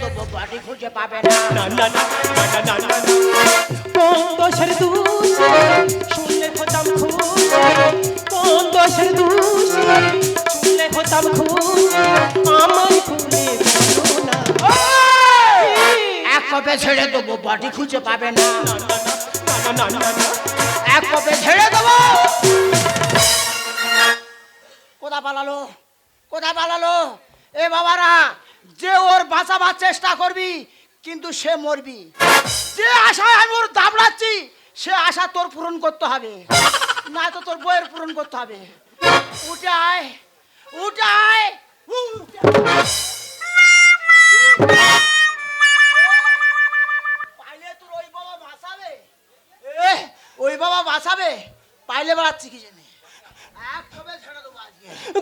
তবু বাড়ি এক কবে ছেড়ে দেবো বাটি খুঁজে পাবে না এক কপে ছেড়ে দেবো কোথা পালালো কোথা পালালো এ বাবারা যে ওর বাঁচাবার চেষ্টা করবি, কিন্তু সে মরবি। যে আশায় আমি ওর দাবড়াচ্ছি, সে আশা তোর পূরণ করতে হবে। না তো তোর বইয়ের পূরণ করতে হবে। উঠে আয় ওই বাবা বাঁচাবে? পাইলে বাড়াচ্ছি কি জানি এক কবে ছেড়ে দেবো আজকে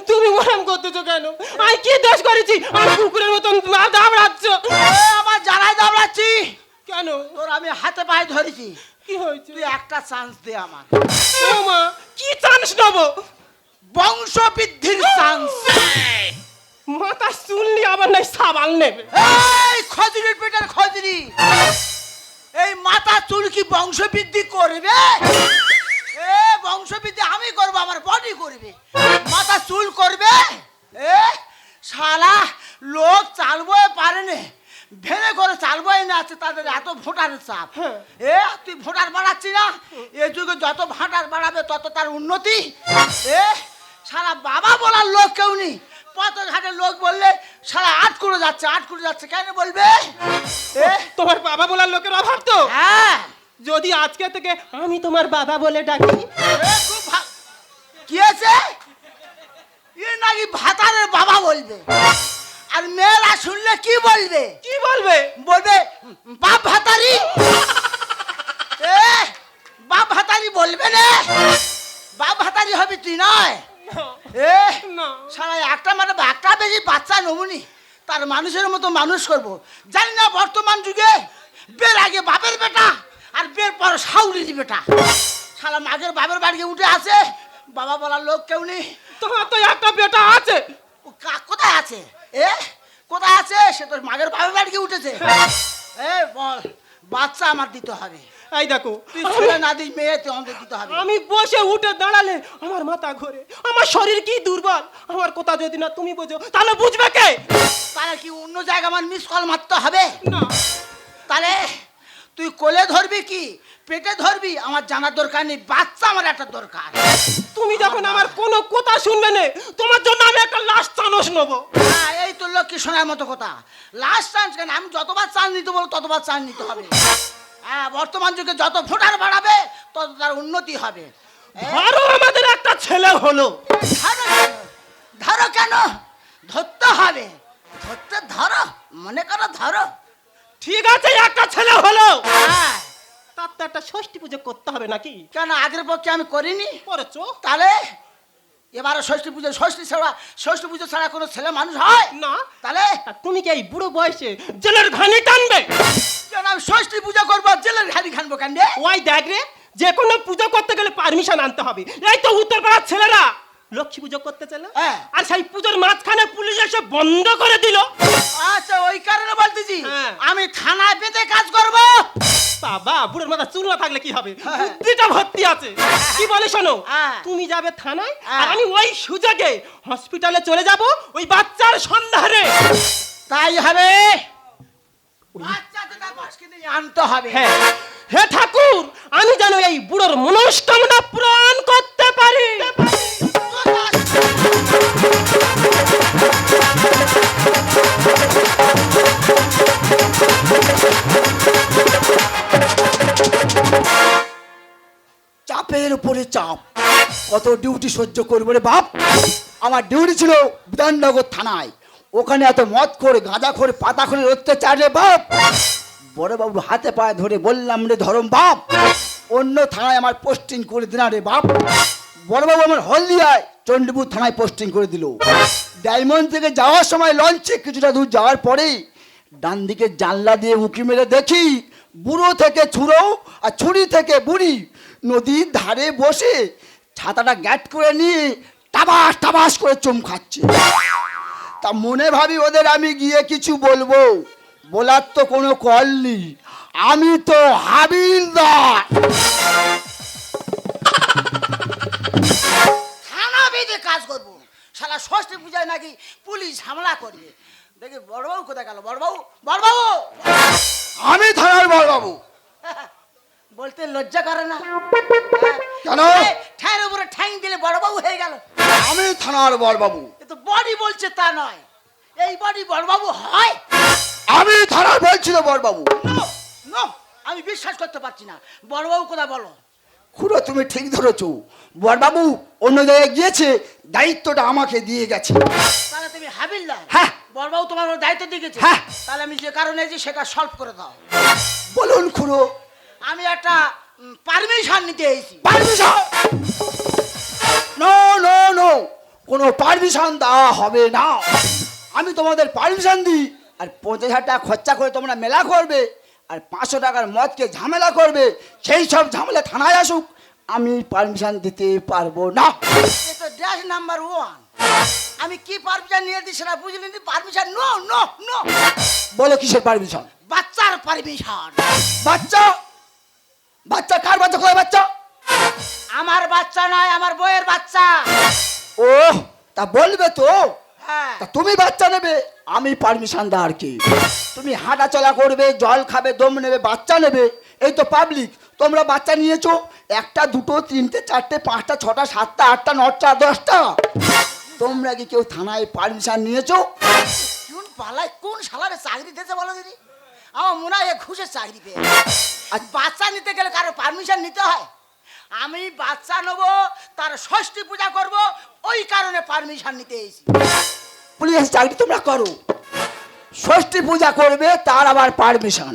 তুমি ওরম করতেছো কেন? আমি কি দোষ করেছি? আমি কুকুরের মতন দাবড়াচ্ছ। আমার জানাই দাবড়াচ্ছি। কেন? তোর আমি হাতে পায়ে ধরেছি। কি হয়েছে? তুই একটা চান্স দে আমার মা কি চান্স নেব? বংশ বৃদ্ধির চান্স মাথা শুনলি আবার নাই সাবাল নেবে। এই খজুরির পেটের খজুরি। এই মাথা চুল কি বংশ বৃদ্ধি করবে? এ বংশ বৃদ্ধি আমি করব আমার বডি করবে। মাথা চুল করবে? এ শালা লোক চালবই পারে না। ভেঙে করে চালবই না আছে তাদের এত ভোটারের চাপ। হ্যাঁ। এ তুই ভোটার বাড়াচ্ছি না? এ যুগে যত ভোটার বাড়াবে তত তার উন্নতি। এ সারা বাবা বলার লোক কেউ নেই। পথ ঘাটের লোক বললে সারা আট করে যাচ্ছে আট করে যাচ্ছে কেন বলবে? এ তোমার বাবা বলার লোকের অভাব তো? হ্যাঁ। যদি আজকে থেকে আমি তোমার বাবা বলে ডাকি। কি আছে এ নাকি ভাতারের বাবা বলবে। আর মেয়েরা শুনলে কি বলবে? কি বলবে? বলবে বাপ ভাতারি? বাপ ভাতারি বলবে না। বাপ ভাতারি হবে তুই নয়। এ না। সারা একটা মানে একটা বেশি বাচ্চা নমুনি। তার মানুষের মতো মানুষ করব। জানি না বর্তমান যুগে বের আগে বাপের বেটা। আর বের পর সাউরির বেটা সারা মাগের বাপের বাড়ি উঠে আছে বাবা বলার লোক কেউ নেই। তোমার তো একটা বেটা আছে। ও কা- কোথায় আছে? এ কোথায় আছে? সে তোর মাগের বাপের বাড়ি উঠেছে। এ বল বাচ্চা আমার দিতে হবে। এই দেখো না দিস মেয়ে তুই আমাদের দিতে হবে। আমি বসে উঠে দাঁড়ালে আমার মাথা ঘোরে। আমার শরীর কি দুর্বল? আমার কথা যদি না তুমি বোঝো তাহলে বুঝবে কে? তাহলে কি অন্য জায়গা আমার মিস কল মারতে হবে? না। তাহলে তুই কোলে ধরবি কি? পেটে ধরবি? আমার জানার দরকার নেই বাচ্চা আমার একটা দরকার। তুমি যখন আমার কোনো কথা শুনবে না তোমার জন্য আমি একটা লাস্ট চানস নেব। হ্যাঁ এই তো লক্ষ্মী শোনার মতো কথা। লাস্ট চান্স কেন? আমি যতবার চান্স নিতে বলব ততবার চান্স নিতে হবে। হ্যাঁ বর্তমান যুগে যত ভোটার বাড়াবে তত তার উন্নতি হবে। ধরো আমাদের একটা ছেলে হলো। ধরো কেন? ধরো কেন? ধরতে হবে। ধরতে ধরো মনে করো ধরো। ঠিক আছে একটা ছেলে হলো। হ্যাঁ। তার তো একটা ষষ্ঠী পুজো করতে হবে নাকি? কেন আগের পক্ষে আমি করিনি? করেছ? তাহলে? এবারে ষষ্ঠী পুজো ষষ্ঠী ছাড়া ষষ্ঠী পুজো ছাড়া কোনো ছেলে মানুষ হয়? না। তাহলে? তুমি কি এই বুড়ো বয়সে জেলের ঘানি টানবে? কেন আমি ষষ্ঠী পুজো করব জেলের ঘাড়ি খানবো কেন? ওই দেখ রে যে কোনো পুজো করতে গেলে পারমিশন আনতে হবে। এই তো উত্তর পাড়ার ছেলেরা। লক্ষ্মী পুজো করতে চলে হ্যাঁ। আর সেই পুজোর মাঝখানে পুলিশ এসে বন্ধ করে দিল। আচ্ছা ওই কারণে বলতেছি। হ্যাঁ। আমি থানায় পেতে কাজ করব। বাবা বুড়োর মাথা চুল না থাকলে কি হবে? হ্যাঁ। বুদ্ধিটা ভর্তি আছে। কি বলে শোনো। তুমি যাবে থানায়। আর আমি ওই সুযোগে হসপিটালে চলে যাব ওই বাচ্চার সন্ধানে। তাই হবে। নিয়ে আনতে হবে। হ্যাঁ। হে ঠাকুর আমি যেন এই বুড়োর মনস্কামনা পূরণ করতে পারি। চাপের উপরে চাপ। কত ডিউটি সহ্য করব রে বাপ? আমার ডিউটি ছিল বিধাননগর থানায়। ওখানে এত মদ করে, গাঁজা করে, পাতা করে অত্যাচার রে বাপ। বড়বাবু হাতে পায়ে ধরে বললাম রে ধরম বাপ, অন্য থানায় আমার পোস্টিং করে দিনা রে বাপ। বড়বাবু আমার হলদিয়ায় চণ্ডীপুর থানায় পোস্টিং করে দিল। ডায়মন্ড থেকে যাওয়ার সময় লঞ্চে কিছুটা দূর যাওয়ার পরেই ডান দিকে জানলা দিয়ে উঁকি মেরে দেখি বুড়ো থেকে ছুড়ো আর ছুরি থেকে বুড়ি। নদীর ধারে বসে ছাতাটা গ্যাট করে নিয়ে টাবাস টাবাস করে চুম খাচ্ছে। তা মনে ভাবি ওদের আমি গিয়ে কিছু বলব। বলার তো কোনো কল নেই। আমি তো হাবিলদার। বেঁধে কাজ করব? সারা ষষ্ঠী পূজায় নাকি পুলিশ হামলা করবে? দেখি বড়বাবু কোথায় গেল? বড়বাবু বড়বাবু! আমি থানার বড়বাবু। বলতে লজ্জা করে না। কেন? ঠ্যাঁর উপরে ঠ্যাং দিলে বড়বাবু হয়ে গেল। আমি থানার বড়বাবু। এ তো বডি বলছে তা নয়। এই বডি বড়বাবু হয়? আমি থানার বলছিল বড়বাবু। নো, নো, আমি বিশ্বাস করতে পারছি না। বড়বাবু কোথায় বলো? খুড়ো তুমি ঠিক ধরেছো। বড়বাবু অন্য জায়গায় গিয়েছে দায়িত্বটা আমাকে দিয়ে গেছে। তাহলে তুমি হাবিলদার? হ্যাঁ। বড়বাবু তোমার দায়িত্ব দিয়ে গেছে? হ্যাঁ। তাহলে আমি যে কারণে এসেছি সেটা সলভ করে দাও। বলুন খুড়ো। আমি একটা পারমিশন নিতে এসেছি। পারমিশন নো নো নো কোনো পারমিশন দেওয়া হবে না। আমি তোমাদের পারমিশন দিই। আর পঞ্চাশ হাজার টাকা খরচা করে তোমরা মেলা করবে। আর পাঁচশো টাকার মদকে ঝামেলা করবে সেই সব ঝামেলা থানায় আসুক আমি পারমিশন দিতে পারব না। তো ড্যাশ নাম্বার ওয়ান আমি কি পারমিশন নিয়ে দিই সেটা বুঝলি পারমিশন নো নো নো বলো কিসের পারমিশন বাচ্চার পারমিশন বাচ্চা? বাচ্চা কার বাচ্চা? কোথায় বাচ্চা? আমার বাচ্চা নয় আমার বইয়ের বাচ্চা। ও তা বলবে তো। হ্যাঁ। তা তুমি বাচ্চা নেবে। আমি পারমিশন দা আর কি? তুমি হাঁটা চলা করবে জল খাবে দম নেবে বাচ্চা নেবে এই তো পাবলিক তোমরা বাচ্চা নিয়েছো একটা দুটো তিনটে চারটে পাঁচটা ছটা সাতটা আটটা নটা দশটা। তোমরা কি কেউ থানায় পারমিশন নিয়েছো? কোন পালায় কোন শালারে চাকরি দিতে বলো দিদি? আমার মনে হয় এ ঘুষের চাকরি পেয়ে আর বাচ্চা নিতে গেলে কারও পারমিশন নিতে হয়? আমি বাচ্চা নেব তার ষষ্ঠী পূজা করব ওই কারণে পারমিশন নিতে এসেছি। পুলিশের চাকরি তোমরা করো। ষষ্ঠী পূজা করবে তার আবার পারমিশন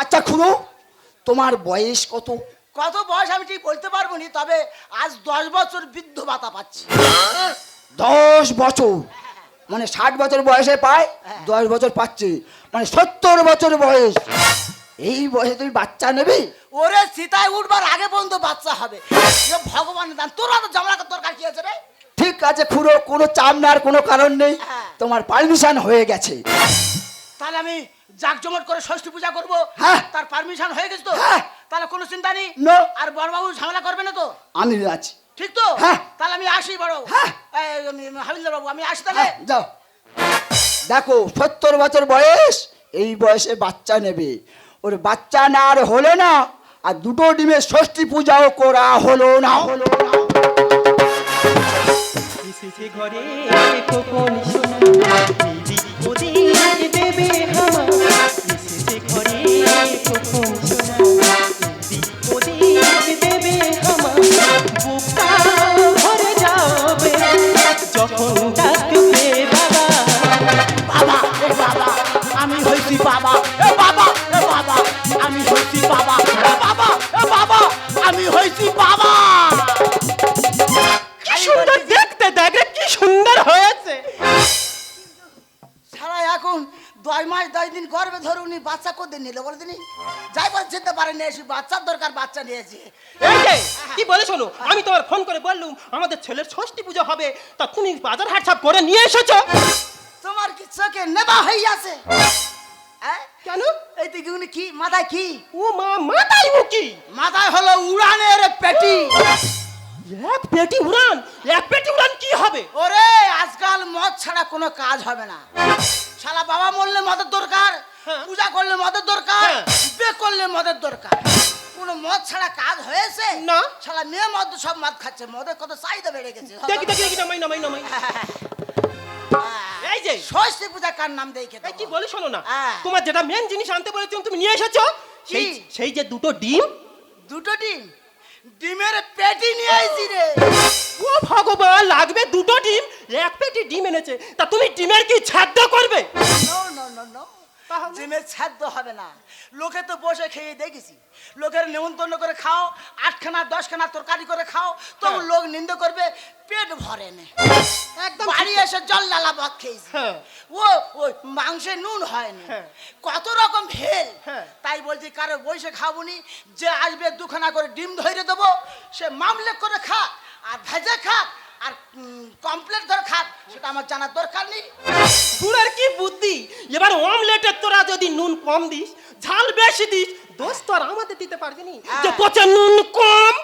আচ্ছা খুড়ো তোমার বয়স কত? কত বয়স আমি ঠিক বলতে পারব না তবে আজ দশ বছর বৃদ্ধ ভাতা পাচ্ছি। দশ বছর? মানে ষাট বছর বয়সে পায় দশ বছর পাচ্ছে। মানে সত্তর বছর বয়স। এই বয়সে তুমি বাচ্চা নেবে? ওরে সীতায় উঠবার আগে পর্যন্ত বাচ্চা হবে। এ ভগবানের দান। তোরা তো জামলা দরকার কি আছে রে? ঠিক আছে খুড়ো কোনো চাপ নেওয়ার কোনো কারণ নেই। হ্যাঁ। তোমার পারমিশন হয়ে গেছে। তাহলে আমি জাকজমট করে ষষ্ঠী পূজা করব? হ্যাঁ। তার পারমিশন হয়ে গেছে তো? হ্যাঁ। তাহলে কোনো চিন্তা নেই। No. আর বড়বাবু ঝামেলা করবে না তো? আমি আছি। ঠিক তো? হ্যাঁ। তাহলে আমি আসি বড় হ্যাঁ। হাবিলদার বাবু আমি আসি তাহলে? হ্যাঁ, যাও। দেখো সত্তর বছর বয়স এই বয়সে বাচ্চা নেবে। ওর বাচ্চা না আর হলো না আর দুটো ডিমের ষষ্ঠী পূজাও করা হলো না। হলো না। এসেছে ঘরে। কোপন সোনা দেবে হামা এসেছে ঘরে কোপন সোনা এই যে কি বলে শোনো? আমি তোমার ফোন করে বললুম আমাদের ছেলের ষষ্ঠী পুজো হবে তা তুমি বাজার হাট সব করে নিয়ে এসেছ? তোমার কি চোখে নেবা হয়ে আছে? হ্যাঁ? কেন? এই দিকে কি মাথায় কি? ও মা মাথায় উকি মাথায় হলো উড়ানের পেটি। এক পেটি উড়ান? এক পেটি উড়ান কি হবে? ওরে আজকাল মদ ছাড়া কোনো কাজ হবে না। শালা বাবা মরলে মদের দরকার হ্যাঁ। পূজা করলে মদের দরকার হ্যাঁ। বে করলে মদের দরকার। মদ ছাড়া কাজ হয়েছে? না। শালা মেয়ে মদ সব মদ খাচ্ছে। মদের কত চাহিদা বেড়ে গেছে দেখি দেখি দেখি নামাই নামাই নামাই। এই যে। ষষ্ঠী পূজা কার নাম দেখে কি বলি? শোনো না। হ্যাঁ। তোমার যেটা মেন জিনিস আনতে বলেছিলাম তুমি নিয়ে এসেছ? সেই সেই যে দুটো ডিম। দুটো ডিম? ডিমের পেটি নিয়ে আইছি রে। ও ভগবান লাগবে দুটো ডিম। এক পেটি ডিম এনেছে। তা তুমি ডিমের কি ছাদ্য করবে? নো নো নো নো ডিমের ছাদ্য হবে না লোকে তো বসে খেয়ে দেখেছি লোকের নেমন্তন্ন করে খাও আটখানা দশখানা তরকারি করে খাও তো হ্যাঁ। লোক নিন্দে করবে পেট ভরে নে একদম বাড়ি এসে জল লালা ভাত খেয়েছি হ্যাঁ। ও ওই মাংসে নুন হয়নি হ্যাঁ। কত রকম ভেল হ্যাঁ। তাই বলছি কারও বসে খাবুনি যে আসবে দুখানা করে ডিম ধরে দেবো সে মামলে করে খা আর ভেজে খা আর কমপ্লেট ধরে খাক সেটা আমার জানার দরকার নেই। বুড়ার কি বুদ্ধি? এবার অমলেটে তোরা যদি নুন কম দিস ঝাল বেশি দিস দোষ তো আর আমাদের দিতে পারবি নি। যে হ্যাঁ। পচা নুন কম।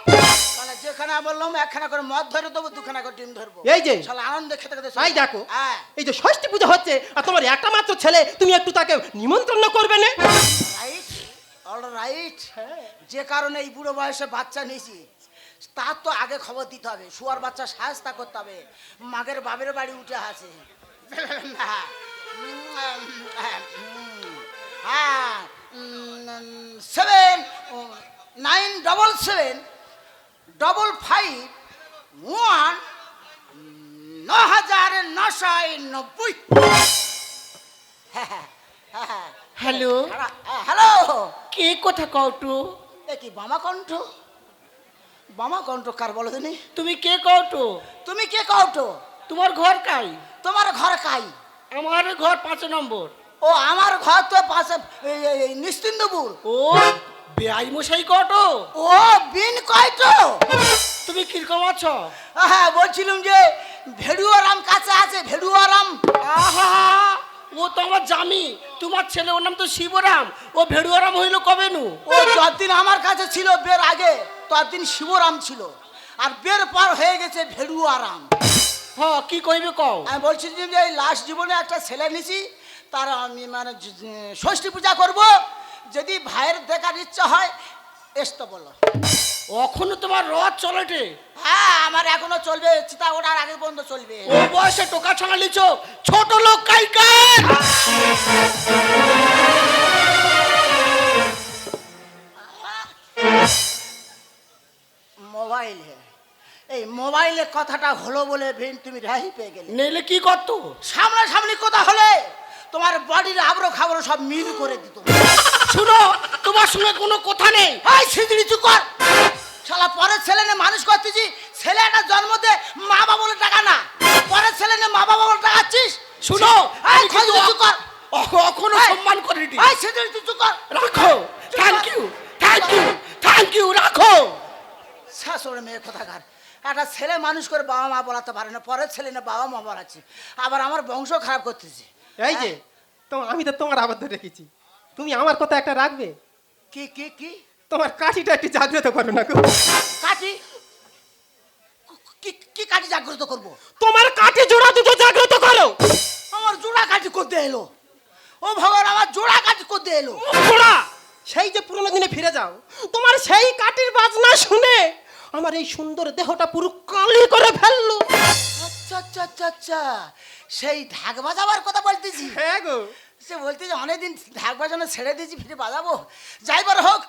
মানে যেখানে বললাম একখানা করে মদ ধরে দেবো দুখানা করে ডিম ধরবো। এই যে। শালা আনন্দে খেতে খেতে তাই দেখো হ্যাঁ। এই যে ষষ্ঠী পূজা হচ্ছে আর তোমার একটা মাত্র ছেলে তুমি একটু তাকে নিমন্ত্রণ করবে না। রাইট অল রাইট যে কারণে এই বুড়ো বয়সে বাচ্চা নিয়েছি। তার তো আগে খবর দিতে হবে। শুয়ার বাচ্চা সাহস্তা করতে হবে। মাগের বাবের বাড়ি উঠে আছে হ্যাঁ seven nine double seven double five one ন হাজার নশো নব্বই। হ্যাঁ হ্যাঁ। হ্যাঁ হ্যালো হ্যালো কে কথা কওটু এ কি বামা কণ্ঠ বামা কণ্ঠ কার বলো দিনি তুমি কে কওটু তুমি কে কওটো তোমার ঘর কাই? তোমার ঘর কাই? আমার ঘর পাঁচ নম্বর। ও আমার ঘর তো পাশে নিশ্চিন্দপুর। ও বেআই মশাই কটো ও বিন কয়টো তুমি কীরকম আছো? হ্যাঁ বলছিলাম যে ভেড়ুয়ারাম কাছে আছে ভেড়ুয়ারাম। আহা ও তো আমার জামি তোমার ছেলে ওর নাম তো শিবরাম। ও ভেড়ুয়ারাম হইল কবে নু? ও যতদিন আমার কাছে ছিল বের আগে। ততদিন শিবরাম ছিল। আর বের পার হয়ে গেছে ভেড়ুয়ারাম। হ্যাঁ কি কইবে কও? আমি বলছি যে এই লাস্ট জীবনে একটা ছেলে নিছি তার আমি মানে ষষ্ঠী পূজা করব। যদি ভাইয়ের দেখার ইচ্ছা হয় এসতো বলো। এখনও তোমার রথ চলেটে? হ্যাঁ আমার এখনও চলবে চিতা ওঠার আগে পর্যন্ত চলবে। ও বয়সে টোকা ছাড়ালিছ ছোট লোক কাইকার! মোবাইলে এই মোবাইলে কথাটা হলো বলে ভিন তুমি রেহাই পেয়ে গেলে। নেলে কি করতো? সামনাসামনি কথা হলে তোমার বডির আবরো খাবরো সব মিল করে দিত। শুনো তোমার সঙ্গে কোনো কথা নেই। এই সিঁদড়ি চুপ কর। শালা পরের ছেলে নিয়ে মানুষ করতেছি ছেলে একটা জন্ম দে মা বাবা বলে টাকা না। পরের ছেলে নিয়ে মা বাবা বলে টাকাচ্ছিস শুনো কিন্তু খোঁজ চুপ কর। এই, সম্মান করিনি। এই সিঁদড়ি চুপ কর। রাখো। Thank you thank you thank you রাখো। শাশুড়ি মেয়ে কোথাকার? একটা ছেলে মানুষ করে বাবা মা বলাতে পারে না পরের ছেলে না বাবা মা বলাচ্ছে। আবার আমার বংশ খারাপ করতেছে। এই যে তো আমি তো তোমার আবদ্ধ রেখেছি। তুমি আমার কথা একটা রাখবে? কি কি কি? তোমার কাঠিটা একটু জাগ্রত করো না গো। কাটি কি কি কাটি জাগ্রত করব? তোমার কাঠি জোড়া দুটো জাগ্রত করো। আমার জোড়া কাটি করতে এলো। ও ভগবান আমার জোড়া কাটি করতে এলো। জোড়া! সেই যে পুরোনো দিনে ফিরে যাও তোমার সেই কাঠির বাজনা শুনে আমার এই সুন্দর দেহটা পুরো কালি করে ফেলল। আচ্ছা আচ্ছা আচ্ছা আচ্ছা। সেই ঢাক বাজাবার কথা বলতেছি। হ্যাঁ গো। সে বলতে যে অনেকদিন ঢাক বাজানো ছেড়ে দিয়েছি ফিরে বাজাবো। যাইবার হোক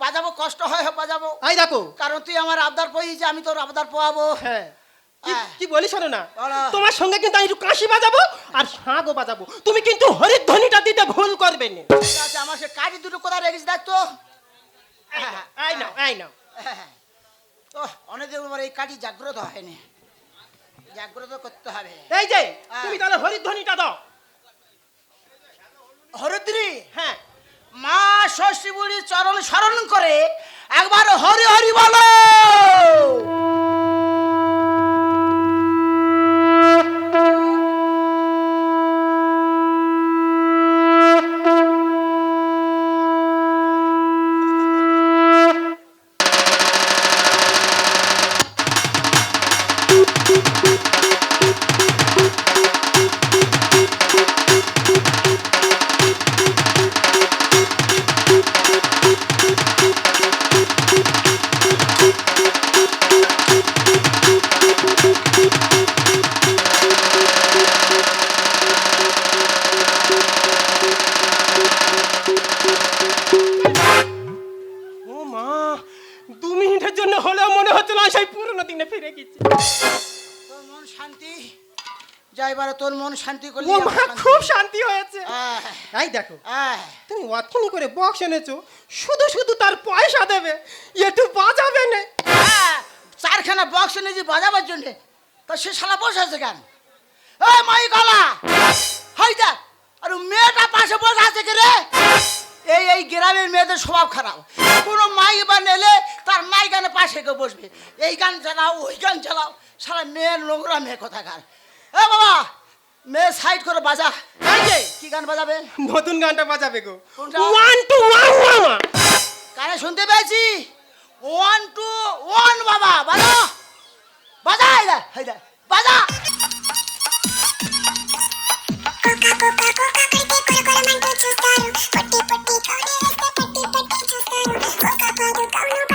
বাজাবো কষ্ট হয় হোক বাজাবো। আই দেখো। কারণ তুই আমার আবদার পইছি আমি তোর আবদার পোয়াবো। হ্যাঁ। কি- হ্যাঁ। কি বলি শোনো না? তোমার সঙ্গে কিন্তু আমি একটু কাশি বাজাবো আর শাঁখও বাজাবো। তুমি কিন্তু হরিধ্বনিটা দিতে ভুল করবে না। ঠিক আছে আমার সে কাঠি দুটো কোথায় রেখেছি দেখতো এই নাও এই নাও। ও অনেকদিন আমার এই কাটি জাগ্রত হয়নি। জাগ্রত করতে হবে। এই যে। তুমি তাহলে হরিধ্বনিটা দাও। হরিদ্রি হ্যাঁ। মা ষষ্ঠী বুড়ি চরণ স্মরণ করে একবার হরি হরি বলো। এনেছো শুধু শুধু তার পয়সা দেবে একটু বাজাবে না। আহ, চারখানা বক্স এনেছি বাজাবার জন্যে। তা সে শালা বসে আছে কেন? এই মাই গলা! হাই দেখ আর মেয়েটা পাশে বসে আছে কে রে? এই এই গ্রামের মেয়েদের স্বভাব খারাপ। কোনো মাই বা নেলে তার মাই গানে পাশে কেউ বসবে। এই গান চালাও ওই গান চালাও সারা মেয়ের নোংরা মেয়ে কোথাকার। এ বাবা মেয়ে সাইড করে বাজা এই যে, কি গান বাজাবে নতুন গানটা বাজাবে গো কোনটা? ওয়ান টু ওয়ান মামা কানে শুনতে পেয়েছি ওয়ান টু ওয়ান বাবা বাজা বাজা এই দে, এই দে, বাজা కోకా కోకా కోకా కడితే కొరకొరమంటూ చూస్తారు పొట్టి పొట్టి కౌడేస్తే పట్టి పట్టి చూస్తారు కోకా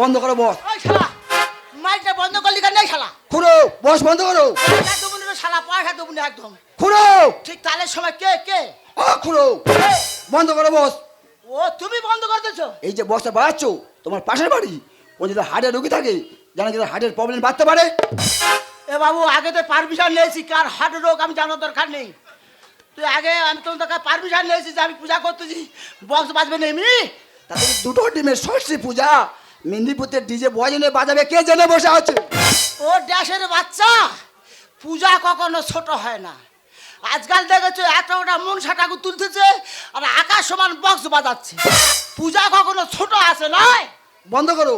বন্ধ করো বস। ওই শালা মাইকটা বন্ধ করলি কেন এই শালা? খুড়ো বস বন্ধ করো। পয়সা দেবো না শালা পয়সা দেবো না একদম। খুড়ো! ঠিক তালের সময় কে কে? ও খুড়ো! বন্ধ করো বস। ও তুমি বন্ধ করে দিয়েছ? এই যে বসটা বাড়াচ্ছ তোমার পাশের বাড়ি ও যদি হার্টের রোগী থাকে জানা কি হার্টের প্রবলেম বাড়তে পারে? এ বাবু আগে তো পারমিশন নিয়েছি কার হার্ট রোগ আমি জানার দরকার নেই। তুই আগে আমি তোমার দরকার পারমিশন নিয়েছি যে আমি পূজা করতেছি বক্স বাজবে না এমনি? দুটো ডিমের ষষ্ঠী পূজা? মেদিনীপুরের ডিজে বয়জনে বাজাবে কে জেনে বসে আছে? ও ড্যাশের বাচ্চা পূজা কখনো ছোট হয় না। আজকাল দেখেছ একটা ওটা মনসা ঠাকুর তুলতেছে আর আকাশ সমান বক্স বাজাচ্ছে। পূজা কখনো ছোট আছে নয়? বন্ধ করো।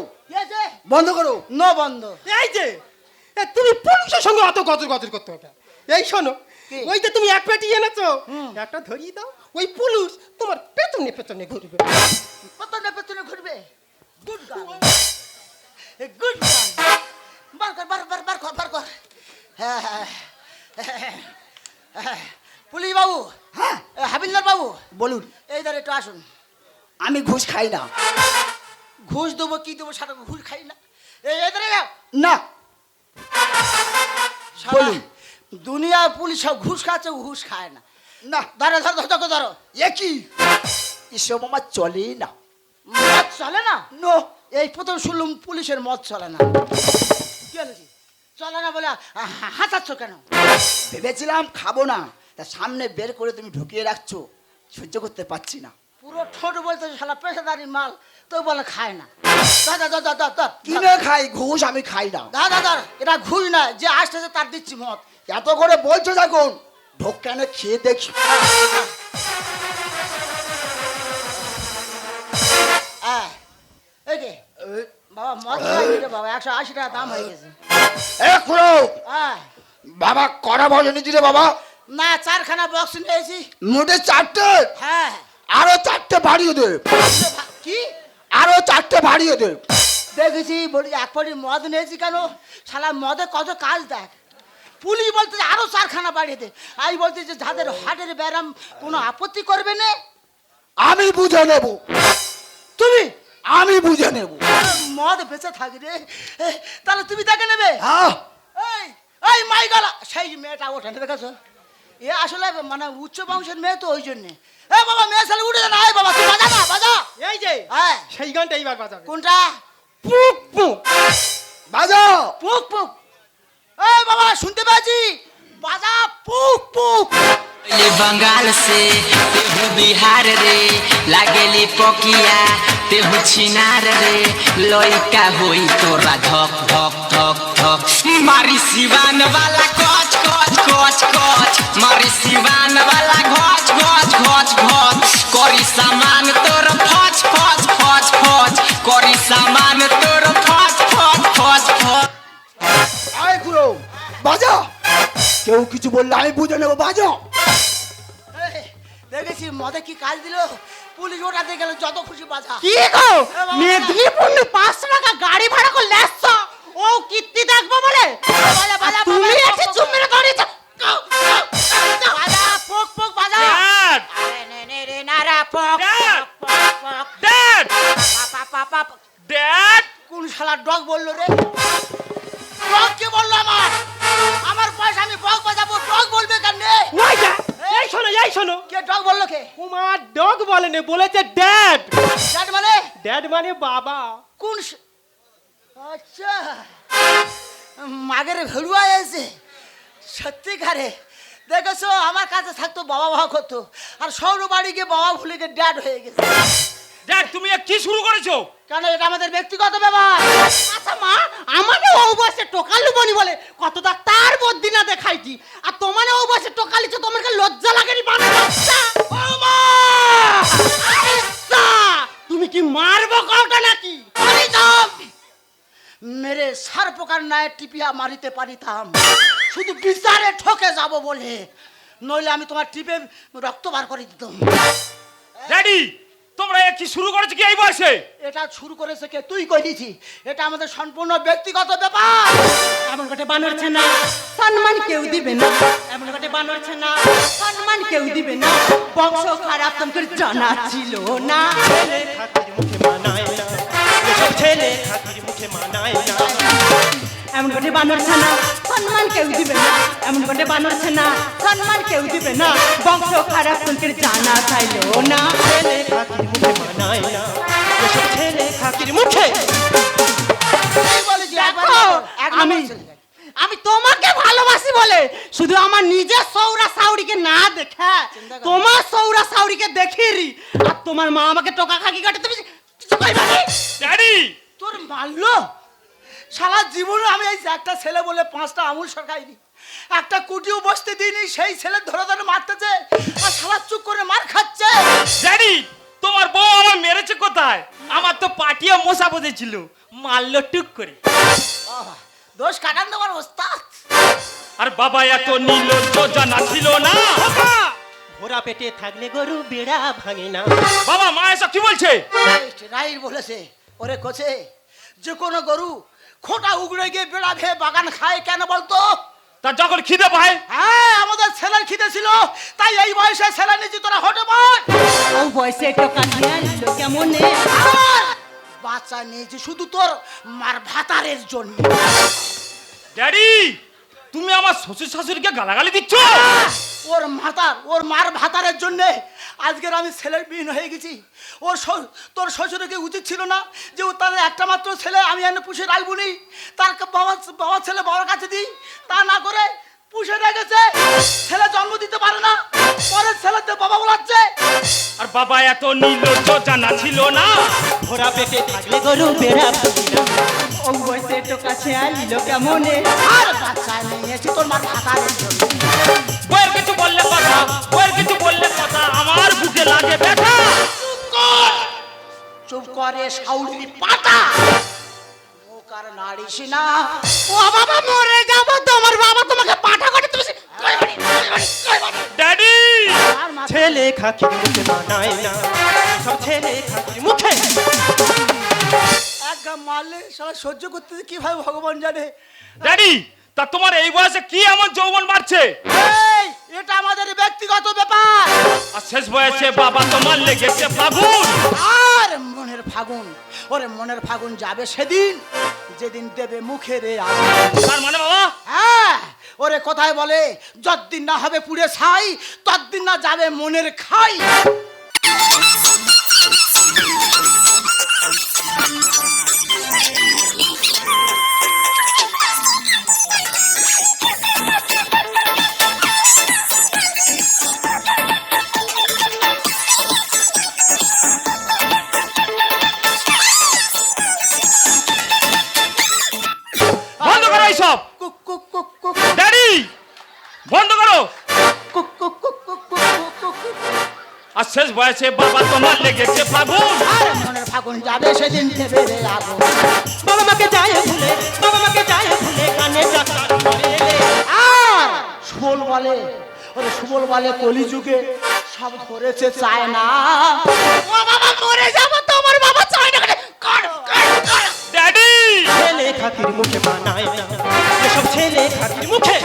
বন্ধ করো। নো বন্ধ। এই যে তুমি পুলিশের সঙ্গে অত গজর গজর করতে হবে এই শোনো ওই যে তুমি এক পেটি এনেছো হুম। একটা ধরিয়ে দাও ওই পুলিশ তোমার পেছনে পেছনে ঘুরবে। পেছনে পেছনে ঘুরবে? গুড গার্ল গুড গার্ল বার কর বার বার বার কর বার কর হ্যাঁ হ্যাঁ হ্যাঁ। পুলিশ বাবু হ্যাঁ হাবিলদার বাবু বলুন। এই ধারে একটু আসুন। আমি ঘুষ খাই না। ঘুষ দেবো কি দেবো সারা ঘুষ খাই না। এই এই ধারে না। বলুন। দুনিয়ার পুলিশ সব ঘুষ খাচ্ছে ঘুষ খায় না। না। ধরো ধরো ধরো ধরো, ধরো। এ কি? এসব আমার চলেই না। মদ চলে না? নো এই প্রথম শুনলাম পুলিশের মদ চলে না। কি হয়েছে চলে না বলে হাসাচ্ছ কেন? ভেবেছিলাম খাব না তা সামনে বের করে তুমি ঢুকিয়ে রাখছো সহ্য করতে পারছি না। পুরো ঠোঁট বলতে শালা পেশাদারি মাল তো বলে খায় না। দাদা দাদা দাদা কিনে খাই ঘুষ আমি খাই না। দাদা দাদা এটা ঘুষ না যে আসতেছে তার দিচ্ছি মদ। এত করে বলছো যখন ঢোক কেন খেয়ে দেখি বাবা মদ রে বাবা একশো আশি টাকা দাম হয়ে গেছে। এ খুড়ো! বাবা কটা ভজন দিলে বাবা। না চারখানা বক্স নিয়েছি। মোটে চারটে? হ্যাঁ। আরও চারটে বাড়িয়ে দে। কি? আরও চারটে বাড়িয়ে দে। দেখেছি বলি এক পরি মদ নিয়েছি কেন? শালা মদে কত কাজ দেখ। পুলিশ বলতে যে আরও চারখানা বাড়িয়ে দে। আমি বলতে যে যাদের হার্টের ব্যায়াম কোনো আপত্তি করবে না? আমি বুঝে নেব। তুমি? আমি বুঝে নেব মদ বেঁচে থাকি রে এ, তাহলে তুমি দেখে নেবে হ্যাঁ এই এই মাই গলা সেই মেয়েটা ওঠে না দেখেছো এ আসলে মানে উচ্চ বংশের মেয়ে তো ওই জন্যে এ বাবা মেয়ে ছেলে উঠে না এই বাবা তুই বাজা না বাজা এই যে হ্যাঁ সেই গানটা এইবার বাজাবে কোনটা পুক পুক বাজাও পুক পুক এই বাবা শুনতে পেয়েছি বাজা পুক পুক ले बंगाल से तेहू बिहार रे लागेली पकिया দেখতে হচ্ছি না রে। লইকা হই তোরা ধক ধক ধক ধক। মারি সিবান বালা কচ কচ কচ কচ মারি সিবান বালা ঘচ ঘচ ঘচ ঘচ করি সামান তোর ফচ ফচ ফচ ফচ করি সামান তোর ফচ ফচ ফচ ফচ আয় গুরু বাজা। কেউ কিছু বললে আমি বুঝে নেব বাজা। দেখেছি মদে কি কাজ দিল? পুলিশ ওটাতে গেল যত খুশি বাজা। কি গো? মেদিনীপুর পাঁচশো টাকা গাড়ি ভাড়া করলে আসছো ও কীর্তি দেখব বলে? তুমি কাছে থাকতো বাবা বাবা করতো। আর সৌর বাড়ি গিয়ে বাবা ভুলে গিয়ে ড্যাড হয়ে গেছে। দেখ তুমি কি শুরু করেছ? কেন এটা আমাদের ব্যক্তিগত ব্যাপার। আচ্ছা মা আমাকে ও বসে টোকালু বনি বলে কত ডাক্তার বদ্দি না দেখাইছি। আর তোমার ও বসে টোকালিছো তোমার কি লজ্জা লাগেনি বাবা বাচ্চা ও মা! আচ্ছা, তুমি কি মারবো কাউটা নাকি? পারি দাম মেরে সার পোকার নায় টিপিয়া মারিতে পারিতাম। শুধু বিচারে ঠকে যাব বলে। নইলে আমি তোমার টিপে রক্ত বার করে দিতাম। ড্যাডি তোমরা কি শুরু করেছ কি এই বয়সে? এটা শুরু করেছে কে? তুই কই দিছি? এটা আমাদের সম্পূর্ণ ব্যক্তিগত ব্যাপার। এমন করে বানরছে না। সম্মান কেউ দিবে না। এমন করে বানরছে না। সম্মান কেউ দিবে না। বংশ খারাপ তোমাকে জানা ছিল না। ছেলে খাতির মুখে মানায় না। ছেলে খাতির মুখে মানায় না। এমন করে বানরছে না। সম্মান কেউ দিবে না। এমন করে বানরছে না। সম্মান কেউ দিবে না। বংশ খারাপ তোমাকে জানা চাইলো না। ছেলে মুখে মানায় এসব ছেলে মুখে। আমি আমি তোমাকে ভালোবাসি বলে শুধু আমার নিজের সৌরা সাউরিকে না দেখা তোমার সৌরা সাউরিকে দেখিরি। আর তোমার মা আমাকে টোকা খাকি কাটে তুমি কিছু কইবা কি? ড্যাডি! তোর মারলো? সারা জীবনে আমি এই যে একটা ছেলে বলে পাঁচটা আমুল সরকাইনি একটা কুটিও বসতে দিইনি সেই ছেলে ধরে ধরে মারতেছে আর সারা চুপ করে মার খাচ্ছে। জানি তোমার বউ আমার মেরেছে কোথায়? আমার তো পাটিয়ে মশা বসেছিল মারলো টুক করে। আহ, দোষ কাটান দেওয়ার ওস্তাদ। আর বাবা এত নীল জানা ছিল না। ভোরা পেটে থাকলে গরু বেড়া ভাঙে না। বাবা মা এসব কি বলছে? রাইট বলেছে ওরে কোছে যে কোনো গরু খোটা উগড়ে গিয়ে বেড়া খেয়ে বাগান খায় কেন বলতো? তার যখন খিদে পায়? হ্যাঁ আমাদের ছেলের খিদে ছিল। তাই এই বয়সে ছেলে নিজে তোরা হটে পায় ও বয়সে টোকা নিয়ে আনলো কেমন? বাচ্চা নিয়েছি শুধু তোর মার ভাতারের জন্য। ড্যাডি! তুমি আমার শ্বশুর শাশুড়িকে গালাগালি দিচ্ছ? ওর মাতার ওর মার ভাতারের জন্য আজকের আমি ছেলের বিহীন হয়ে গেছি। ওর তোর শ্বশুরকে উচিত ছিল না যে ও তার একটা মাত্র ছেলে আমি এনে পুষে রাখবুনি তার কা- বাবা বাবার ছেলে বাবার কাছে দিই তা না করে পুষে রেখেছে। ছেলে জন্ম দিতে পারে না পরের ছেলেতে বাবা বলাচ্ছে। আর বাবা এত নীল জানা ছিল না। ভোরা পেটে থাকলে গরু বেড়া আর বাচ্চা নিয়েছি তোর মার বইয়ের কিছু বললে কথা বইয়ের কিছু বললে কথা আমার বুকে লাগে ব্যথা। চুপ করে সাউরি পাতা। মুখ আর নাড়িস না। ও বাবা মরে যাব তোমার বাবা তোমাকে পাঠা করে তুমি ড্যাডি ছেলে খাতির মুখে মানায় না এসব ছেলে খাতির মুখে। ঘা মারলে সারা সহ্য করতে কীভাবে ভগবান জানে? ড্যাডি তা তোমার এই বয়সে কি এমন যৌবন মারছে? এই এটা আমাদের ব্যক্তিগত ব্যাপার। আর শেষ বয়সে বাবা তোমার লেগেছে ফাগুন। আর মনের ফাগুন ওরে মনের ফাগুন যাবে সেদিন যেদিন দেবে মুখে রে। তার মানে বাবা? হ্যাঁ ওরে কোথায় বলে যতদিন না হবে পুড়ে ছাই ততদিন না যাবে মনের খাই। বয়সে বাবা তোমার লেগেছে ফাগুন? আর মনের ফাগুন যাবে সেদিন দেবে রে আগুন। বাবা মাকে যায় ভুলে বাবা মাকে যায় ভুলে কানে ডাক্তার আর সুবল বলে ওরে সুবল বলে কলিযুগে সব ধরেছে চায় না ও বাবা মরে যাব তোমার বাবা চায় না করে কর ড্যাডি ছেলে খাতির মুখে মানায় না। এসব ছেলে খাতির মুখে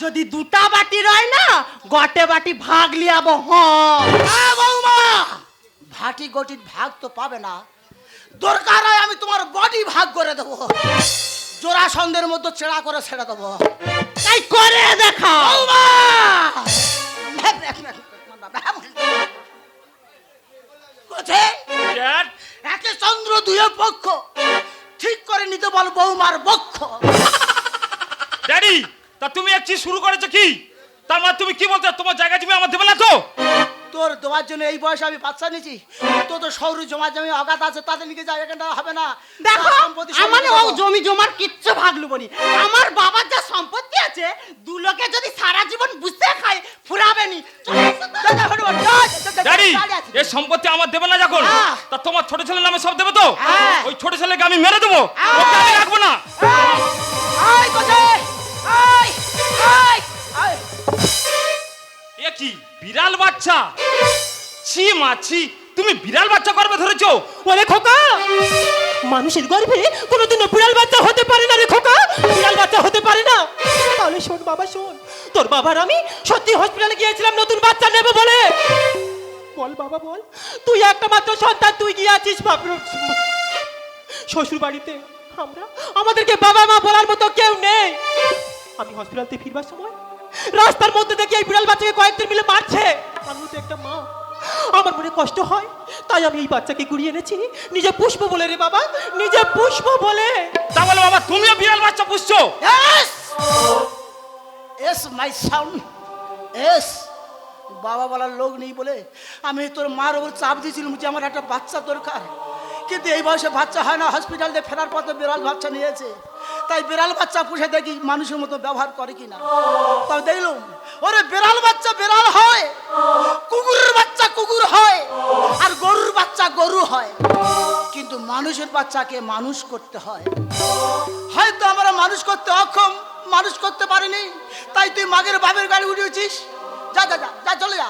যদি দুটা বাটি রয় না গটে বাটি ভাগ লিয়াবো হ্যাঁ আ, বৌমা। ভাটি গটির ভাগ তো পাবে না। দরকার হয় আমি তোমার বডি ভাগ করে দেবো। জোড়া সন্ধ্যের মতো চেড়া করে ছেড়ে দেবো। তাই করে ড্যাড একে চন্দ্র দুয়ে পক্ষ ঠিক করে নিতে বল বৌমার বক্ষ। ড্যাডি তা তুমি এক চিজ শুরু করেছ কি? তার মানে তুমি কি বলছো তোমার জায়গা তুমি আমার দেবে না তো? তোর দেওয়ার জন্য এই বয়সে আমি বাচ্চা নিয়েছি। তো তো সৌর জমা জমি অগাধ আছে তাদের নিকে যাই এখানটা হবে না। দেখো আমার ও জমি জমার কিচ্ছু ভাগলু বনি আমার বাবার যা সম্পত্তি আছে দু লোকে যদি সারা জীবন বুঝতে খায় ফুরাবে নি। এই সম্পত্তি আমার দেবে না যখন? হ্যাঁ। তা তোমার ছোট ছেলের নামে সব দেবে তো? হ্যাঁ। ওই ছোট ছেলেকে আমি মেরে দেবো? হ্যাঁ। ওকে আমি রাখব না? এ কি বিড়াল বাচ্চা? ছি মাছি তুমি বিড়াল বাচ্চা করবে ধরেছো? ওরে খোকা! মানুষের গর্ভে কোনোদিনও বিড়াল বাচ্চা হতে পারে না রে খোকা। বিড়াল বাচ্চা হতে পারে না। তাহলে শোন বাবা শোন। তোর বাবার আমি সত্যি হসপিটালে গিয়েছিলাম নতুন বাচ্চা নেব বলে। বল বাবা বল। তুই একটা মাত্র সন্তান তুই গিয়ে আছিস শ্বশুর বাড়িতে আমরা আমাদেরকে বাবা মা বলার মতো কেউ নেই। আমি হসপিটাল থেকে ফিরবার সময়? রাস্তার মধ্যে দেখি এই বিড়াল বাচ্চাকে কয়েকদিন মিলে মারছে। আমি তো একটা মা। আমার মনে কষ্ট হয় তাই আমি এই বাচ্চাকে কুড়িয়ে এনেছি। নিজে পুষ্প বলে রে বাবা নিজে পুষ্প বলে। তাহলে বাবা তুমিও বিড়াল বাচ্চা পুষছো? Yes my son. Yes. বাবা বলার লোক নেই বলে আমি তোর মার ওপর চাপ দিয়েছিলাম যে আমার একটা বাচ্চা দরকার। কিন্তু এই বয়সে বাচ্চা হয় না হসপিটাল দিয়ে ফেরার পথে বিড়াল বাচ্চা নিয়েছে। তাই বিড়াল বাচ্চা পুষে দেখি মানুষের মতো ব্যবহার করে কিনা। তাই দেখলাম, ওরে বিড়াল বাচ্চা বিড়াল হয় কুকুরের বাচ্চা কুকুর হয়, আর গরুর বাচ্চা গরু হয়। কিন্তু মানুষের বাচ্চাকে মানুষ করতে হয়। হয়তো আমরা মানুষ করতে অক্ষম, মানুষ করতে পারিনি, তাই তুই মাগের বাপের গাড়ি উঠেছিস যা যা যা যা, চলে যা।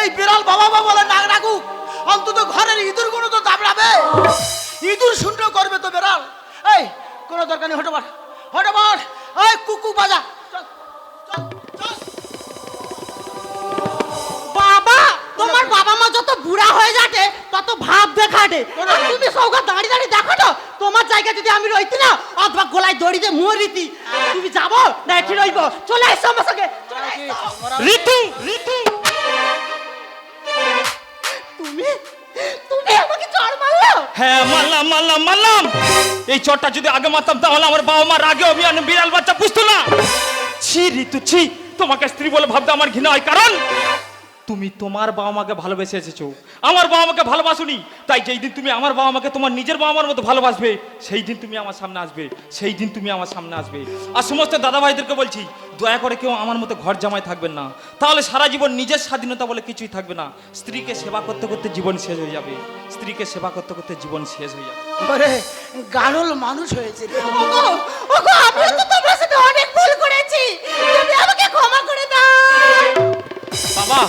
এই বিড়াল বাবা বাবা বলে নাক রাখুক, অন্তত ঘরের ইঁদুরগুলো তো দাবড়াবে। ইঁদুর শূন্য করবে তো বিড়াল। এই কোনো দরকার নেই হটে পার হটে পার এই কুকু বাজা। বাবা তোমার বাবা মা যত বুড়া হয়ে যাবে তত ভাব দেখাটে। তুমি সৌগা দাঁড়িয়ে দাঁড়িয়ে দেখো তো তোমার জায়গায় যদি আমি রইতি না অথবা গোলায় দড়ি দিয়ে মরিতি তুমি যাব না এটি রইব? চলে এসো আমার সঙ্গে। ঋতু ঋতু তুমি তুমি আমাকে চড় মারলো? হ্যাঁ মারলাম মারলাম মারলাম। এই চড়টা যদি আগে মারতাম, তাহলে আমার বাবা মা রাগে আমি আমি বিড়াল বাচ্চা পুষতো না। ছি, ঋতু, ছি। তোমাকে স্ত্রী বলে ভাবতে আমার ঘৃণা হয়। কারণ তুমি তোমার বাবা মাকে ভালোবেসে এসেছ। আমার বাবা মাকে ভালোবাসুনি। তাই যেই দিন তুমি আমার বাবা মাকে তোমার নিজের বাবা মার মতো ভালোবাসবে সেই দিন তুমি আমার সামনে আসবে সেই দিন তুমি আমার সামনে আসবে। আর সমস্ত দাদা ভাইদেরকে বলছি দয়া করে কেউ আমার মতো ঘর জামাই থাকবেন না। তাহলে সারা জীবন নিজের স্বাধীনতা বলে কিছুই থাকবে না। স্ত্রীকে সেবা করতে করতে জীবন শেষ হয়ে যাবে। স্ত্রীকে সেবা করতে করতে জীবন শেষ হয়ে যাবে। ওরে গানল মানুষ হয়েছে ওগো ওগো আমিও তো তোমার সাথে অনেক ভুল করেছি। তুমি আমাকে ক্ষমা করে দাও। বাবা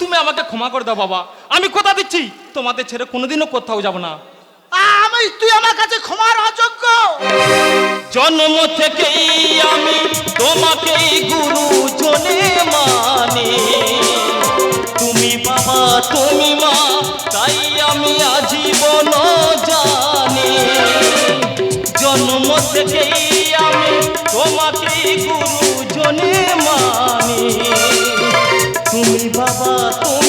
তুমি আমাকে ক্ষমা করে দাও বাবা। আমি কথা দিচ্ছি তোমাদের ছেড়ে কোনোদিনও কোথাও যাব না। আমি তুই আমার কাছে ক্ষমার অযোগ্য। জন্ম থেকেই আমি তোমাকে গুরু জনে মানে। তুমি বাবা তুমি মা তাই আমি আজীবন জানি। জন্ম থেকেই আমি তোমাকে গুরু জনে মানি। বাবা